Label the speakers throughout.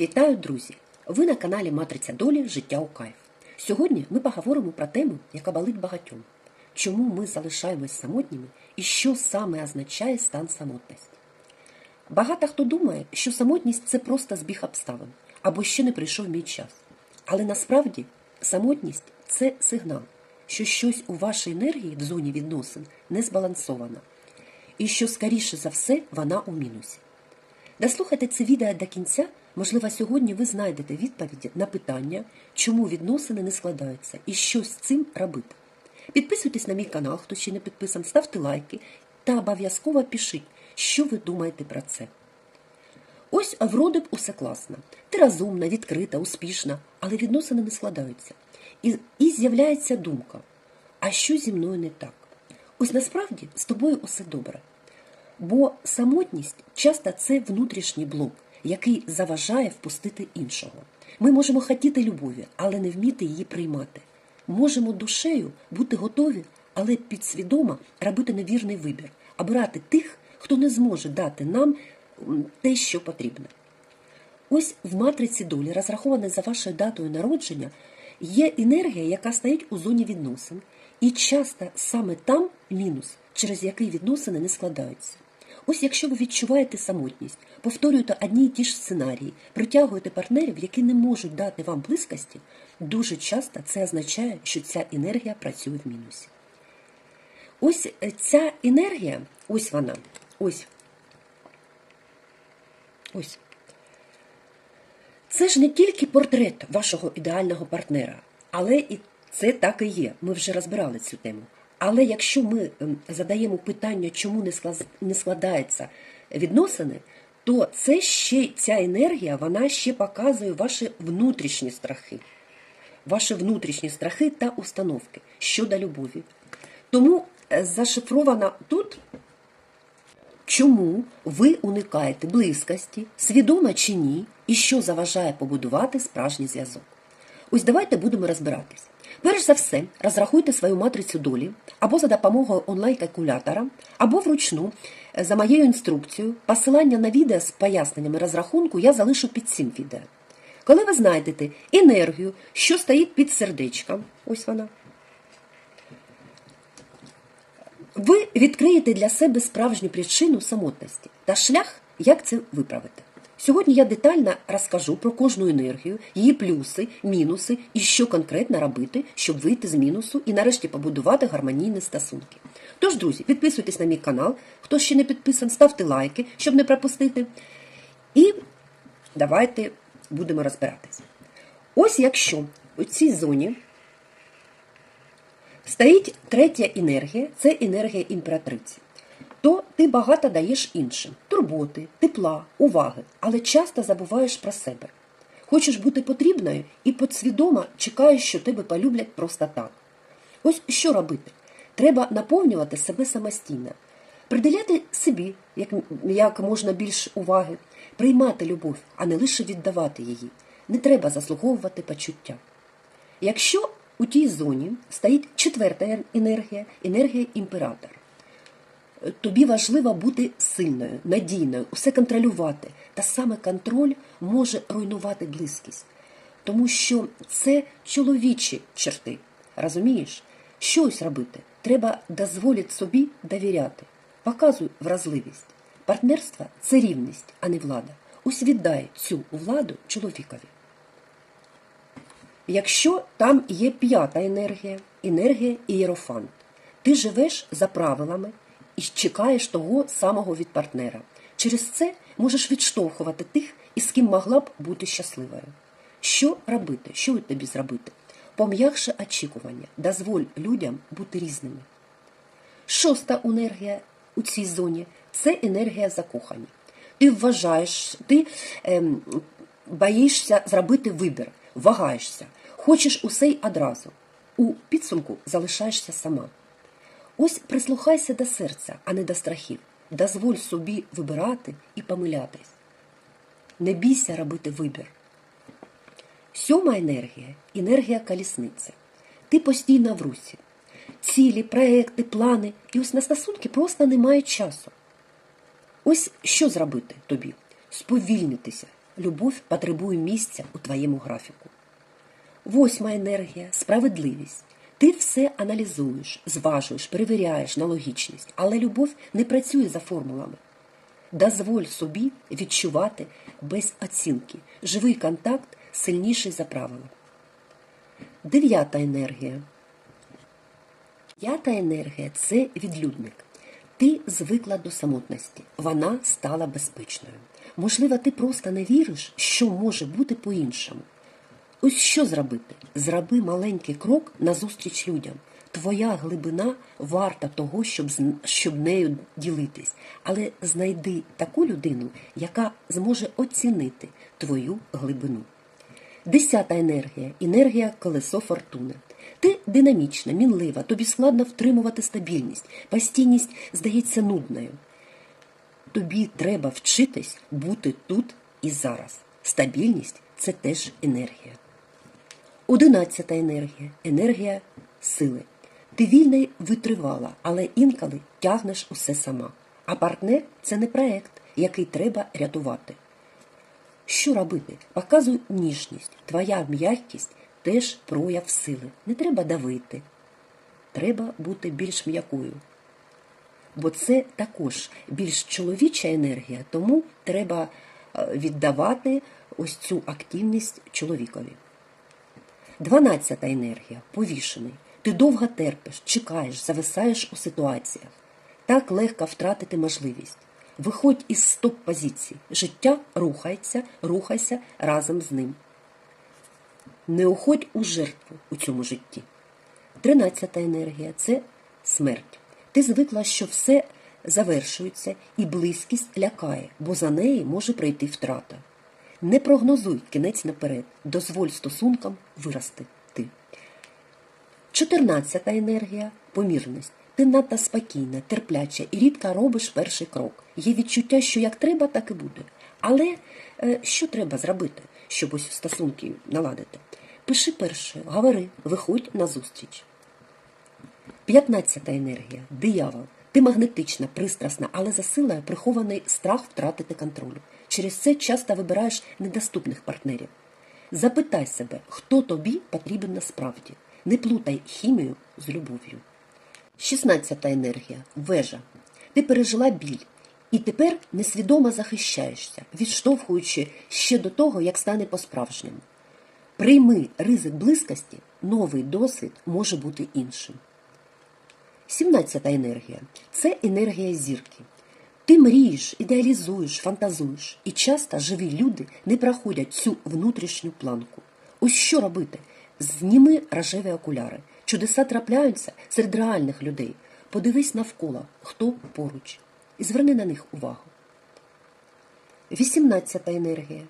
Speaker 1: Вітаю, друзі! Ви на каналі Матриця долі Життя у кайф. Сьогодні ми поговоримо про тему, яка болить багатьом. Чому ми залишаємось самотніми і що саме означає стан самотності? Багато хто думає, що самотність це просто збіг обставин або ще не прийшов мій час. Але насправді самотність це сигнал, що щось у вашій енергії в зоні відносин не збалансовано, і що, скоріше за все, вона у мінусі. Дослухайте це відео до кінця. Можливо, сьогодні ви знайдете відповіді на питання, чому відносини не складаються і що з цим робити. Підписуйтесь на мій канал, хто ще не підписан, ставте лайки та обов'язково пишіть, що ви думаєте про це. Ось вроде б усе класно. Ти розумна, відкрита, успішна, але відносини не складаються. І, і з'являється думка: а що зі мною не так? Ось насправді з тобою усе добре. Бо самотність часто це внутрішній блок, який заважає впустити іншого. Ми можемо хотіти любові, але не вміти її приймати. Можемо душею бути готові, але підсвідомо робити невірний вибір, обирати тих, хто не зможе дати нам те, що потрібно. Ось в матриці долі, розрахованій за вашою датою народження, є енергія, яка стоїть у зоні відносин, і часто саме там мінус, через який відносини не складаються. Ось якщо ви відчуваєте самотність, повторюєте одні й ті ж сценарії, притягуєте партнерів, які не можуть дати вам близькості, дуже часто це означає, що ця енергія працює в мінусі. Ось е, ця енергія, ось вона, ось. Ось. Це ж не тільки портрет вашого ідеального партнера, але і це так і є. Ми вже розбирали цю тему. Але якщо ми ем, задаємо питання, чому не складаються відносини, то це ще ця енергія, вона ще показує ваші внутрішні страхи, ваші внутрішні страхи та установки щодо любові. Тому е, зашифровано тут Чому ви уникаєте близькості, свідомо чи ні, і що заважає побудувати справжній зв'язок? Ось давайте будемо розбиратись. Перш за все, розрахуйте свою матрицю долі або за допомогою онлайн-калькулятора, або вручну е, за моєю інструкцією. Посилання на відео з поясненнями розрахунку я залишу під цим відео. Коли ви знайдете енергію, що стоїть під сердечком, ось вона, ви відкриєте для себе справжню причину самотності та шлях, як це виправити. Сьогодні я детально розкажу про кожну енергію, її плюси, мінуси і що конкретно робити, щоб вийти з мінусу і нарешті побудувати гармонійні стосунки. Тож, друзі, підписуйтесь на мій канал. Хто ще не підписан, ставте лайки, щоб не пропустити. І давайте будемо розбиратися. Ось якщо у цій зоні Стоїть третя енергія це енергія імператриці. То ти багато даєш іншим турботи, тепла, уваги, але часто забуваєш про себе. Хочеш бути потрібною і підсвідомо чекаєш, що тебе полюблять просто так. Ось що робити? Треба наповнювати себе самостійно, приділяти собі як, як можна більше уваги, приймати любов, а не лише віддавати її. Не треба заслуговувати почуття. Якщо у тій зоні стоїть четверта енергія, енергія імператор. Тобі важливо бути сильною, надійною, усе контролювати. Та саме контроль може руйнувати близькість. Тому що це чоловічі черти. Розумієш? Щось робити. Треба дозволити собі довіряти. Показуй вразливість. Партнерство це рівність, а не влада. Ось віддай цю владу чоловікові. Якщо там є п'ята енергія, енергія ієрофант, ти живеш за правилами і чекаєш того самого від партнера. Через це можеш відштовхувати тих, із ким могла б бути щасливою. Що робити? Що тобі зробити? Пом'якше очікування, дозволь людям бути різними. Шоста енергія у цій зоні це енергія закохання. Ти вважаєш, ти ем, боїшся зробити вибір, вагаєшся, хочеш усе й одразу. У підсумку залишаєшся сама. Ось прислухайся до серця, а не до страхів. Дозволь собі вибирати і помилятись. Не бійся робити вибір. Сьома енергія енергія колісниці. Ти постійно в русі. Цілі, проекти, плани. І ось на стосунки просто немає часу. Ось що зробити тобі? Сповільнитися, Любов потребує місця у твоєму графіку. Восьма енергія справедливість. Ти все аналізуєш, зважуєш, перевіряєш на логічність, але любов не працює за формулами. Дозволь собі відчувати без оцінки. Живий контакт сильніший за правила. Дев'ята енергія. П'ята енергія це відлюдник. Ти звикла до самотності, вона стала безпечною. Можливо, ти просто не віриш, що може бути по-іншому. Ось що зробити? Зроби маленький крок назустріч людям. Твоя глибина варта того, щоб, щоб нею ділитись. Але знайди таку людину, яка зможе оцінити твою глибину. Десята енергія енергія колесо фортуни. Ти динамічна, мінлива, тобі складно втримувати стабільність. Постійність здається нудною. Тобі треба вчитись бути тут і зараз. Стабільність це теж енергія. Одинадцята енергія енергія сили. Ти вільна й витривала, але інколи тягнеш усе сама. А партнер це не проект, який треба рятувати. Що робити? Показуй ніжність. Твоя м'якість теж прояв сили. Не треба давити. Треба бути більш м'якою. Бо це також більш чоловіча енергія, тому треба е, віддавати ось цю активність чоловікові. Дванадцята енергія повішений. Ти довго терпиш, чекаєш, зависаєш у ситуаціях. Так легко втратити можливість. Виходь із стоп-позиції. Життя рухається, рухайся разом з ним. Не уходь у жертву у цьому житті. Тринадцята енергія це смерть. Ти звикла, що все завершується, і близькість лякає, бо за неї може прийти втрата. Не прогнозуй кінець наперед, дозволь стосункам вирости ти. Чотирнадцята енергія помірність. Ти надто спокійна, терпляча і рідко робиш перший крок. Є відчуття, що як треба, так і буде. Але е, що треба зробити, щоб ось стосунки наладити? Пиши перше, говори, виходь на зустріч. П'ятнадцята енергія диявол. Ти магнетична, пристрасна, але засилає прихований страх втратити контроль. Через це часто вибираєш недоступних партнерів. Запитай себе, хто тобі потрібен насправді. Не плутай хімію з любов'ю. 16 енергія вежа. Ти пережила біль і тепер несвідомо захищаєшся, відштовхуючи ще до того, як стане по-справжньому. Прийми ризик близькості, новий досвід може бути іншим. 17 енергія це енергія зірки. Ти мрієш, ідеалізуєш, фантазуєш, і часто живі люди не проходять цю внутрішню планку. Ось що робити? Зніми рожеві окуляри. Чудеса трапляються серед реальних людей. Подивись навколо, хто поруч, і зверни на них увагу. 18 енергія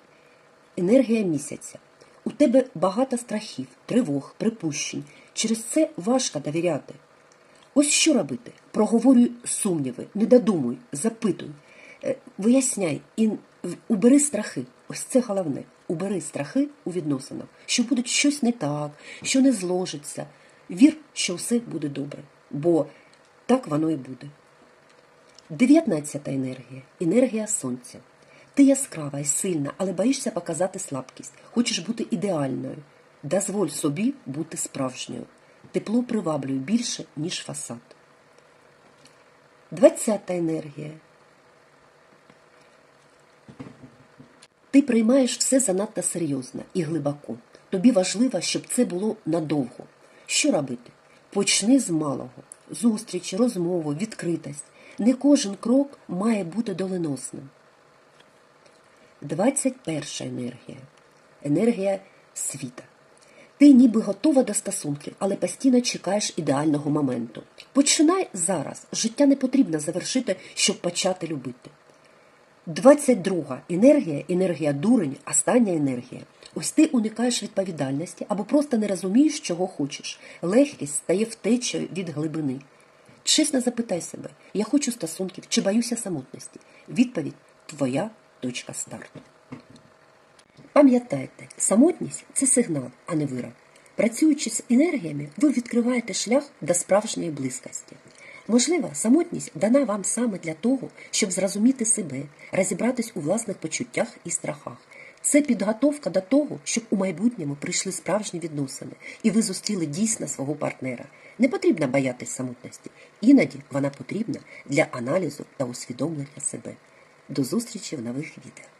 Speaker 1: енергія місяця. У тебе багато страхів, тривог, припущень. Через це важко довіряти. Ось що робити? Проговорюй сумніви, не додумуй, запитуй, е, виясняй і убери страхи. Ось це головне. Убери страхи у відносинах, що буде щось не так, що не зложиться. Вір, що все буде добре, бо так воно і буде. 19 енергія енергія сонця. Ти яскрава і сильна, але боїшся показати слабкість. Хочеш бути ідеальною. Дозволь собі бути справжньою. Тепло приваблює більше, ніж фасад. 20 енергія. Ти приймаєш все занадто серйозно і глибоко. Тобі важливо, щоб це було надовго. Що робити? Почни з малого. Зустріч, розмову, відкритість. Не кожен крок має бути доленосним. 21 енергія. Енергія світа. Ти ніби готова до стосунків, але постійно чекаєш ідеального моменту. Починай зараз. Життя не потрібно завершити, щоб почати любити. 22 енергія, енергія дурень, остання енергія. Ось ти уникаєш відповідальності або просто не розумієш, чого хочеш. Легкість стає втечею від глибини. Чесно запитай себе, я хочу стосунків чи боюся самотності. Відповідь твоя точка старту. Пам'ятайте, самотність це сигнал, а не вирок. Працюючи з енергіями, ви відкриваєте шлях до справжньої близькості. Можливо, самотність дана вам саме для того, щоб зрозуміти себе, розібратись у власних почуттях і страхах. Це підготовка до того, щоб у майбутньому прийшли справжні відносини, і ви зустріли дійсно свого партнера. Не потрібно боятись самотності. Іноді вона потрібна для аналізу та усвідомлення себе. До зустрічі в нових відео.